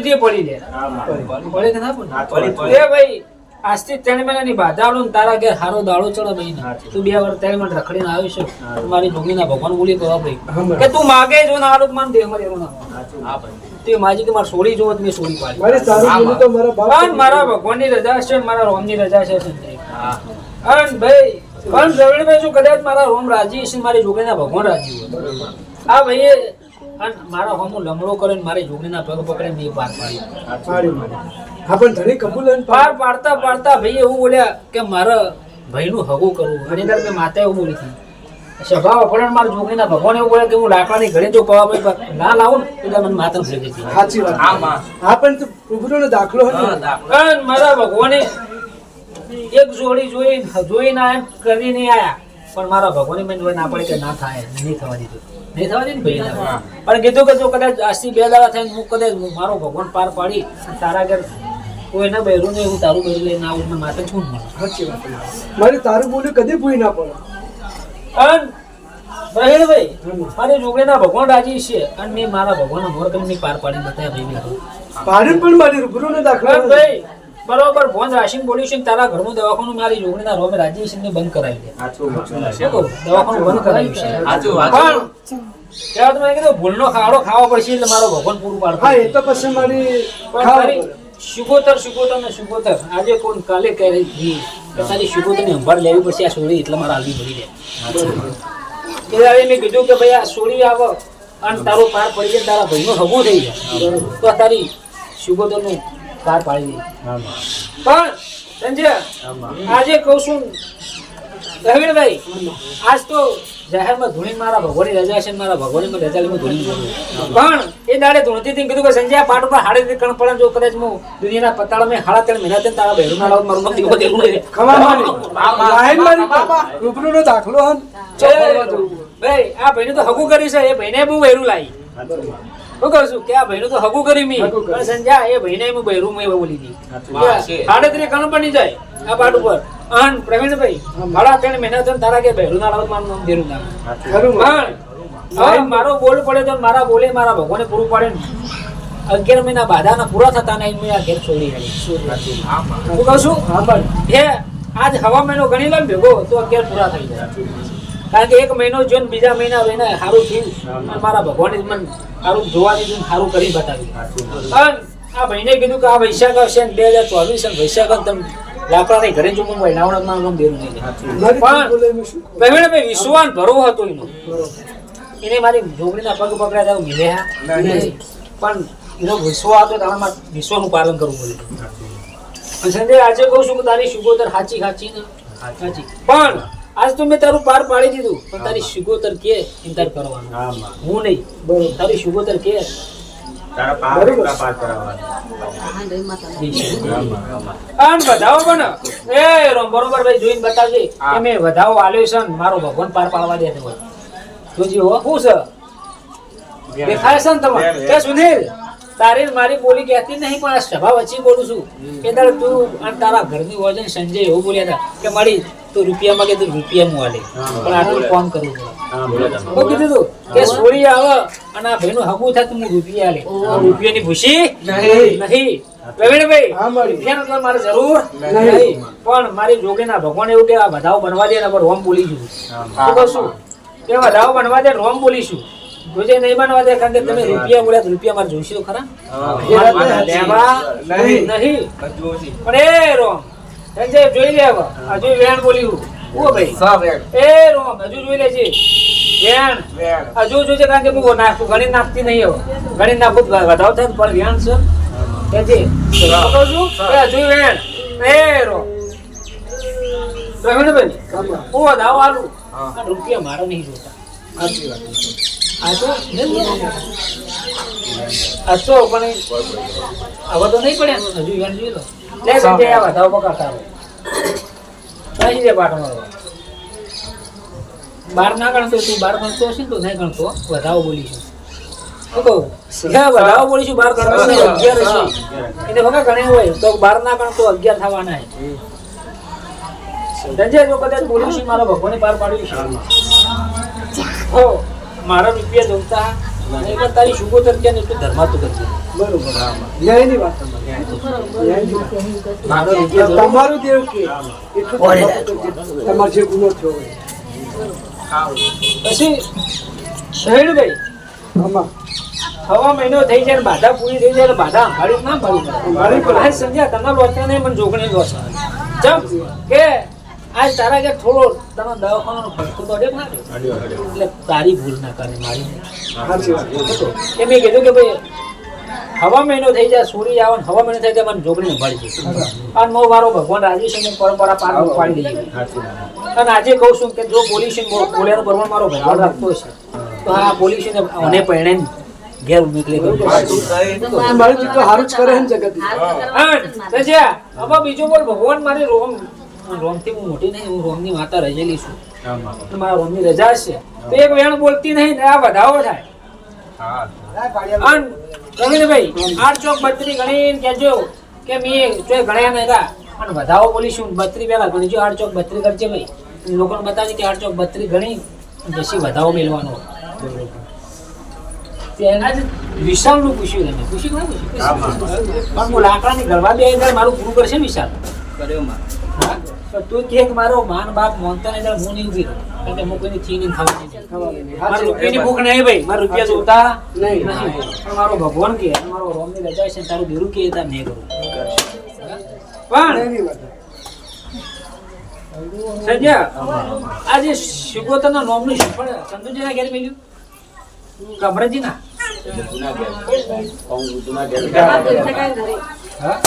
તે પડી લે પડી કે ના દાડો ચડો ભાઈ ને. તું બે રખડીને આવી છે મારી જોગણીના ભગવાન બોલી ભાઈ કે તું માગે જો ને આરોપ માન દેહમાં રહેવું ના તે માજી કે મારે સોડી જોવો તમે મેં પાડી. પણ મારા ભગવાનની રજા છે મારા રોમની રજા છે અને ભાઈ પણ પ્રવીણભાઈ જો કદાચ મારા રોમ રાજી છે ને મારી જોગણીના ભગવાન રાજી હોય. આ ભાઈએ અને મારા હોમો લમણો કરે ને મારી જોગણીના પગ પકડે ને એ પાર પાડી. પાડી હા પણ ધણી કબૂલ પાર પાડતા પાડતા ભાઈ એવું બોલ્યા કે મારા ભાઈનું હગું કરવું. ઘણી વાર મેં માતા એવું બોલી હતી. સભા અપરણ મારા જોગણીના ભગવાન એવું બોલે કે હું લાકડાની ઘરે જો ભાઈ ના લાવું ને એટલે મને માતા ભેગી હતી સાચી વાત. હા પણ પ્રભુનો દાખલો હતો. પણ મારા ભગવાને એક જોડી જોઈ જોઈને એમ કરી નહીં આયા. પણ મારા ભગવાને મને ના પડે કે ના થાય નહીં થવા દીધું. નહીં થવા ભાઈ પણ કીધું કે જો કદાચ આજથી બે દાડા થાય હું કદાચ મારો ભગવાન પાર પાડી તારા ઘર કોઈ ના બહેરું નહીં હું તારું બહેરું લઈને આવું માથે છું મારે તારું બોલ્યું કદી ભૂઈ ના પડે. અને બહેરભાઈ મારી જોગણીના ભગવાન રાજી છે અને મેં મારા ભગવાનના મોર કરીને પાર પાડી બતાવ્યા ભાઈ મેં. પાડી પણ મારી રૂબરૂનો દાખલો ભાઈ બરોબર ફોન રાશિંગ બોલ્યું છે ને તારા ઘરનું દવાખાનું મારી જોગણીના રોમે રાજી છે બંધ કરાવી દે. દવાખાનું બંધ કરાવ્યું છે પણ ત્યાં તો મેં કીધું ભૂલનો ખાડો ખાવા પડશે એટલે મારો ભગવાન પૂરું પાડતો હા એ તો પછી મારી શુગોતર શુગોતર ને શુગોતર આજે કોણ કાલે કહે જી શુભો તમે સંભાળ લેવી પડશે આ સોળી એટલે મારા હાલવી ભરી લે. એટલે હવે મેં કીધું કે ભાઈ આ સોળી આવો અને તારો પાર પડી જાય તારા ભાઈનો હગો થઈ જાય. તો તારી શુગોતરનું પાર પાડી દે. પણ સંજય આજે કહું છું રવિણભાઈ આજ તો જાહેરમાં ધૂણી મારા ભગવાનની રજા છે ને મારા ભગવાનની રજા લઈને ધૂણી. પણ એ દાડે ધૂણતી હતી ને કીધું કે સંજય આ પાટ ઉપર હાડે કણ પડે જો કદાચ હું દુનિયાના પતાળા મેં હાડા ત્રણ મહિના થઈને તારા ભેરું ના મારું મત દીવો દેવું મારી. મારી. પણ રૂબરૂનો દાખલો હે ભાઈ આ ભાઈને તો હગું કરી છે. એ ભાઈને બહુ ભેરું લાવી શું કહું કે આ ભાઈનું તો હગું કરી મી. સંજ્યા એ ભાઈને હું મેં બોલી હતી સાડત્રીસ કણ બની જાય આ પાટ ઉપર. અન પ્રવીણભાઈ મારા ત્રણ મહિના થઈને તારા કે બહેરું ના લાવું મારું નામ દેરું ના ખરું પણ મારો બોલ પડે તો મારા બોલે મારા ભગવાને પૂરું પાડે ને. અગિયાર મહિના બાધાના પૂરા થતા નહીં મેં આ ઘેર છોડી આવી હું કહું છું હા આજ હવા મહિનો ગણી લે ભેગો તો અગિયાર પૂરા થઈ જાય. કારણ કે એક મહિનો જો બીજા મહિના રહીને સારું થયું. અને મારા ભગવાને મને સારું જોવા દીધું સારું કરી બતાવ્યું. અને આ ભાઈને કીધું કે આ વૈશાખ આવશે ને બે હજાર ચોવીસ અને વૈશાખ તમે લાકડાની ઘરે જો મુંબઈ વૈનાવડામાં ગમ દેવું નહીં પણ પ્રવીણભાઈ વિશ્વાન ભરવો હતો એનો. એને મારી જોગણીના પગ પકડ્યા હતા મિલ્યા. પણ એનો વિશ્વ હતો તમારે વિશ્વનું પાલન કરવું પડ્યું. સંજય આજે કહું છું કે તારી શુગોતર સાચી સાચી સાચી પણ આજ તો મેં તારું પાર પાડી દીધું. પણ તારી શુગોતર કે ઇન્તર તારે કરવાનું. હું નહીં. તારી શુગોતર કે. આમ વધાવો પણ. એ રોમ બરોબર ભાઈ જોઈને બતાવજે. કે મેં વધાવો આલ્યો છે મારો ભગવાન પાર પાડવા દે હોય જોજી હો. શું છે? દેખાય છે ને તમારે કે સુનિલ? તારી મારી બોલી કહેતી નહીં પણ આ સભા વચ્ચે બોલું છું. કે તારે તું અને તારા ઘરની વજન સંજય એવું બોલ્યા હતા કે મારી તો રૂપિયા માંગે તો રૂપિયા હું આલે પણ આટલું ફોન કરવું પડે કીધું તું કે સોળી આવે અને આ ભાઈનું હગું થાય હું રૂપિયા આલે રૂપિયાની ખુશી નહીં. નહીં. પ્રવીણભાઈ હા મારી. રૂપિયાનો તો મારે જરૂર? નહીં. નહીં. પણ મારી જોગીના ભગવાન એવું કે આ બધાઓ બનવા દે ને રોમ બોલીશું શું કે બધાઓ બનવા દે રોમ બોલીશું. જોજે નહીં માનવા દે કારણ કે તમે રૂપિયા બોલ્યા તો રૂપિયા મારે જોઈશે તો ખરા? લેવા નહીં. પણ એ રોમ સંજય જોઈ લે હજુ વેણ બોલ્યું ઓ ભાઈ. એ રોમ હજુ જોઈ લેજે વેણ. હજુ જોજે કારણ કે હું નાખું ગણિત નાખતી નહીં હવે. ગણિત નાખું તો વધારો થાય પણ વેણ છે. કે છે શું કહું છું? એ હજુ વેણ. એ રોમ. રવિન્દ્રભાઈ હું દાવ આલું. રૂપિયા મારા નહીં જોતા. સાચી વાત આ તો આ તો પણ આવા તો નહીં પડ્યા. હજુ વેણ જોઈ લો. લે સંજય આ વધાવો પકડતા રહો કઈ દે પાટો મારો બાર ના ગણતો તું બાર ગણતો હશે તો નહીં ગણતો. વધાવો કહું? હે વધાવો બોલીશું બાર ગણતો નહીં અગિયાર હશે. એને વગર ગણે હોય તો બાર ના ગણતો અગિયાર થવાના છે. સંજય જો કદાચ બોલ્યું છે મારા ભગવાને પાર પાડ્યું છે. હો. મારા રૂપિયા જોતા એટલે તારી શુગો તરક્યા ને એટલું ધર્માતું કરજે. બરોબર. ન્યાયની વાત તમારી તમારું તમારો જે ગુનો થયો પછી શહેરભાઈ આમાં. હવા મહિનો થઈ જાય બાધા પૂરી થઈ જાય બાધા અંભાળી ના અંભાળી અંભાળી પણ સંજ્યા તને લોચા નહીં પણ જોગણી લોચા ચમ કે આજ તારા કે થોડો તને દવાખાનો ફટકો તો અડ્યો ના એટલે તારી ભૂલ ના કરે મારી કે મેં કીધું કે ભાઈ હવા મહિનો થઈ જાય સૂર્ય આવે ને હવા મહિનો થઈ જાય મને જોગણી અંભાળી દે. અને હું મારો ભગવાન રાજી છે હું પરંપરા પાર ઉપાડી દઈએ અને આજે કહું છું કે જો બોલીશ ને બો- બોલ્યાનું પ્રમાણ મારો ભગવાન રાખતો છે તો આ બોલીશ ને મને પરણે ઘેર નીકળી ગયું. મારું ચિત્ર સારું જ કરે છે ને જગત હા, બીજું બોલ ભગવાન મારી રોમ રોમથી હું મોટી નહીં હું રોમની માતા રજેલી છું. મારા રોમની રજા છે. તો એક વેણ બોલતી નહીં ને આ વધાવો થાય. રવિન્દ્રભાઈ આઠ ચોક બત્રી ગણી કેજો કે મેં ચોય ગણ્યા નતા અને વધાવો બોલીશું બત્રી પહેલા ગણજો આઠ ચોક બત્રી કરજે ભાઈ. લોકોને બતાવી કે આઠ ચોક બત્રી ગણી પછી વધાવો મેળવાનો તેના નું પૂછ્યું તમે. પૂછ્યું પૂછ્યું? પણ હું લાકડાની ગરબા બે મારું પૂરું કરશે વિશાલ? કર્યો તું કે કે મારો માન બાપ મોનતા નહીં હું નહીં ઊભી કારણ કે હું કોઈની થી નહીં દીધી. મારે રૂપિયાની ભૂખ નહીં ભાઈ. મારા રૂપિયા જોતા નહીં. પણ મારો ભગવાન કે મારો રોમની રજા છે તારું બીરું કે તાર નહીં કરું. પણ આજે શિગોતરના નોમનું શિફળ ચંદુજીના ઘેર મેલ્યું? કમરજીના હા?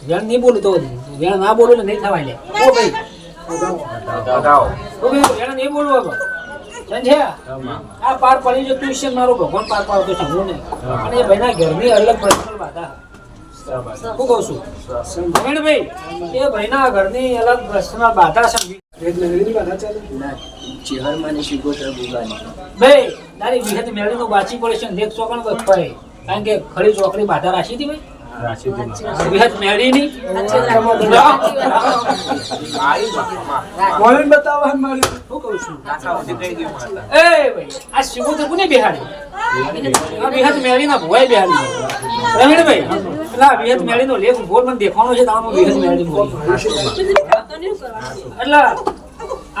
આજે નહીં બોલું તો વેણ ના બોલું ને નહીં થવાય લે ભાઈ નહીં બોલવો આ પાર પડી જતું છે મારો ભગવાન પાર પાડતો છે, હું નહીં. અને એ ભાઈના ઘરની અલગ પર્સનલ બાધા. શું કહું છું ભાઈ એ ભાઈના ઘરની અલગ પર્સનલ બાધા ચાલે ભાઈ તારી વિહત મેળવીનો બાચી પડે છે દેખ ચોકણ પર કારણ કે ખરી ચોકડી બાધા રાખી હતી ભાઈ હે ભાઈ રવીણભાઈ એટલે વેદ મેળવીનો લેખ બોલ મને દેખાવાનો છે તમારો વેદ મેળવી બોલી એટલે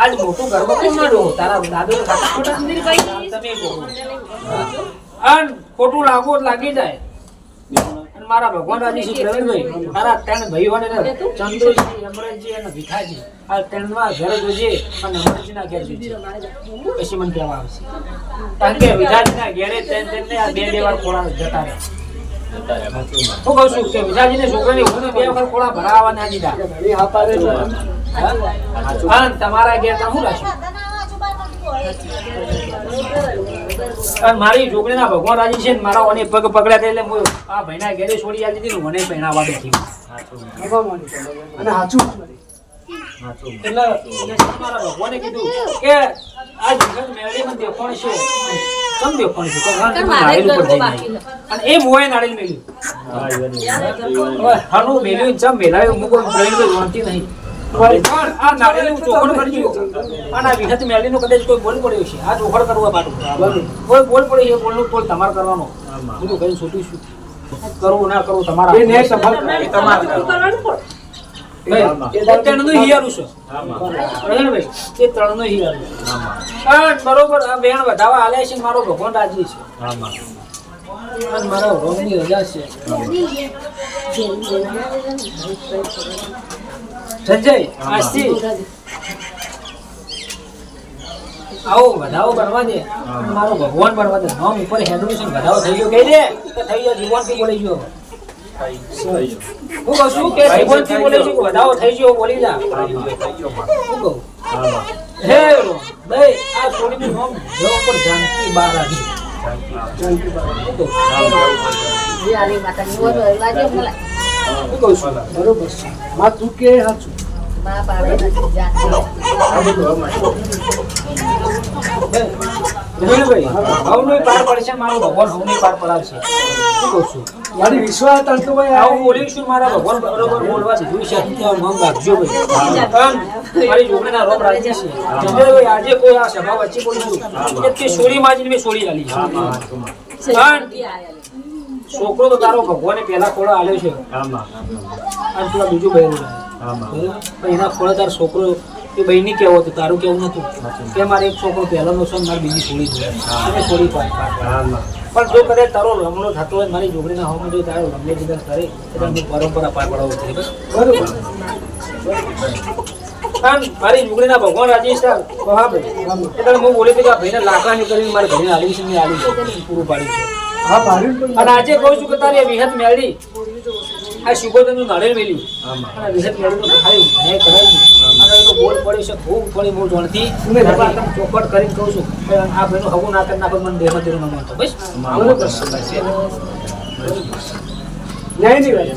આજ મોટું ગરબો કેમ ના માંડો તારા દાદો તમે અન ખોટું લાગો લાગી જાય. મારા ભગવાન રાજી શ્રી પ્રવીણભાઈ તારા ત્રણ ભાઈઓ ને ચંદ્રજી અમરજી અને ભીખાજી. આ ત્રણમાં ઘરે જોજે અને અમરજીના ઘેર જોજે. પછી મને કહેવા આવશે. કારણ કે વિધાજીના ઘેરે ત્રણ ને આ બે બે વાર ખોળા જતા રહે. શું કહું છું કે વિધાજીને છોકરાની હું બે વખત ખોળા ભરાવા ના દીધા હા હા? અને તમારા ઘેર શું રાખ્યું મારી છોકરીના ભગવાન રાજી છે મારા ઓને પગ પકડ્યા એટલે હું આ ભાઈના ઘેરે છોડી આવી દીધી મને પહેણાવા બેઠી હવા અને સાચું. એટલે એટલે મારા ભગવાને કીધું કે આ જગત મેળી મને દેખાણ છે. કેમ દેખાણ છે? કારણ કે હું ઉપર જઈને અને એ મોએ નાળિયેર મેલ્યું હાનું મેલ્યું ચમ મેલાયું હું કોઈ પ્રવીણભાઈ જાણતી નહીં. આ નાળિયેરનું ચોખણ કરજો અને આ વિહત મેળીનું કદાચ કોઈ બોલ પડ્યો છે આ ચોખડ કરવા પાટું કોઈ બોલ પડ્યો છે બોલનું તોલ તમારે કરવાનો. બધું કઈ છૂટ્યું છું. કરવું ના કરવું તમારા તમારે ત્રણનું હિયારું છે. પ્રવીણભાઈ, એ ત્રણનું હિયારું. હા, બરોબર આ બેન વધાવા આલે છે મારો ભગવાન રાજી છે. મારો રોગની રજા છે. સંજય આજથી આવો વધાવો બનવા દે. મારો ભગવાન બનવા દે. નામ ઉપર હેડું છે ને વધાવો થઈ ગયો. કહી દે થઈ ગયો જીવનથી બોલી ગયો. હું કહું છું કે જીવનથી બોલી છું કે વધાવો થઈ ગયો બોલી જા. હું કહું. હે ભાઈ આ છોડીનું નામ જવા પર જાનકી બા રાખી હું કહું હું કહું છું. બરોબર છે. માં તું કે નથી પાર પડશે મારો ભગવાન હવનું પાર પડાવશે. શું કહું છું. મારી વિશ્વાસ તંતુભાઈ આવું બોલી છું મારા ભગવાન બરોબર બોલવા છે. તો મન રાખજો ભાઈ. મારી જોગણીના રોમ રાજી છે. ભાઈ આજે કોઈ આ સભા વચ્ચે બોલીશું કે તે સોળી માજીને મેં સોળી લાલી પણ છોકરો તો તારો ભગવાને પહેલા ખોળો આલ્યો છે. અને પેલા બીજું પણ એના ખોળે તારો છોકરો એ ની કેવો હતો? તારું કેવું નતું? કે મારે એક છોકરો પહેલાનો છે મારે બીજી છોડી છે. અને છોડી પાડ. પણ જો કદાચ તારો રમણો થતો હોય મારી જોગડીના હોમાં જો તારો લમણે જીવન કરે એટલે તારે પરંપરા પાર પડાવવું પડે બસ બરોબર? કારણ મારી જોગડીના ભગવાન રાજી છે હા ભાઈ. એટલે હું બોલી હતી કે આ ભાઈને લાકડાની કરીને મારી ભાઈને આલી છે ને આલી છે પૂરું પાડ્યું છે. હા ભારી. અને આજે કહું છું કે તારી વિહત મેળવી. આ શુભોદનનું અને વિહત મેળ્યું ખાલી કરાવ્યું. તો બોલ પડી છે ખૂબ પડી હું તને કરીને કહું છું આ ભાઈનું હગું ના કરી નાખો મને ન બસ. બરોબર. છે. ન્યાયની વાત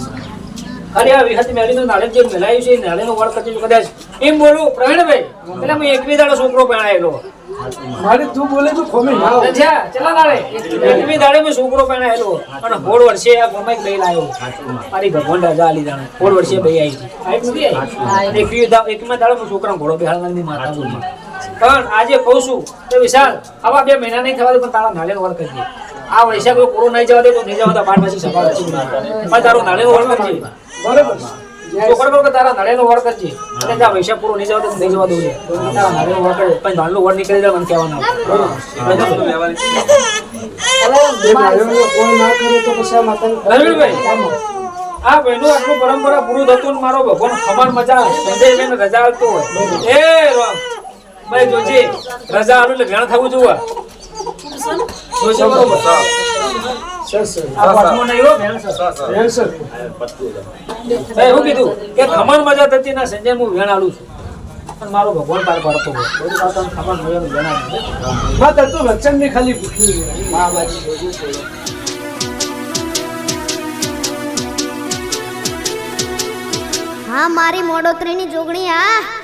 અરે આ વિહત મેળીનું નાળે જે મેલાયું છે એ નાળેરનું વળ કરતી કદાચ. એમ બોલું પ્રવીણભાઈ એટલે મેં એકવી દાડો છોકરો પહેણાયેલો. મારી તું બોલે તો ખોમી ના. અચ્છા ચલા નાળે એટલી દાડે મે છોકરો પહેણાયેલો અને હોળ વર્ષે આ ગમે બે લાયો. મારી ભગવાન રાજા આલી જાણે. હોળ વર્ષે બે આવી હતી આઈ નથી આવી? એક માં દાડે મે છોકરા ઘોડો બેહાડવાની માતા બોલી. પણ આજે કહું છું તો વિશાલ આવા બે મહિના નહીં થવા દે પણ તારા નાળેનો કરી દે આ વૈશાખ કોઈ નહીં જવા દે તો નહીં જવા દે બાર પછી સવાર વચ્ચે પણ નાળે વળ કરજે. બરોબર. તારા નાળેનો વળ કરજે. અને ત્યાં વૈશાખ પૂરો નહીં જવા તો નહીં જવા દઉં છે. તારા નાળેનો વળ કરે પછી નાળનો વળ નીકળી જાય મને કહેવાનું. આ માતાને રવિભાઈ આ ભાઈનું આટલું પરંપરા પૂરું થતું ને મારો ભગવાન ખબર મજા સંજયભાઈ રજા આવતો હોય. એ ભાઈ જોજે રજા આલું એટલે ભેણ થવું જોવા. જોજે બરોબર સર સર આ ખમણ મારો ભગવાન પાર પાડતો ખબર મજાનું વેણ આલું છું. માં વચનની ખાલી હા, મારી મોડોતરીની જોગણી આ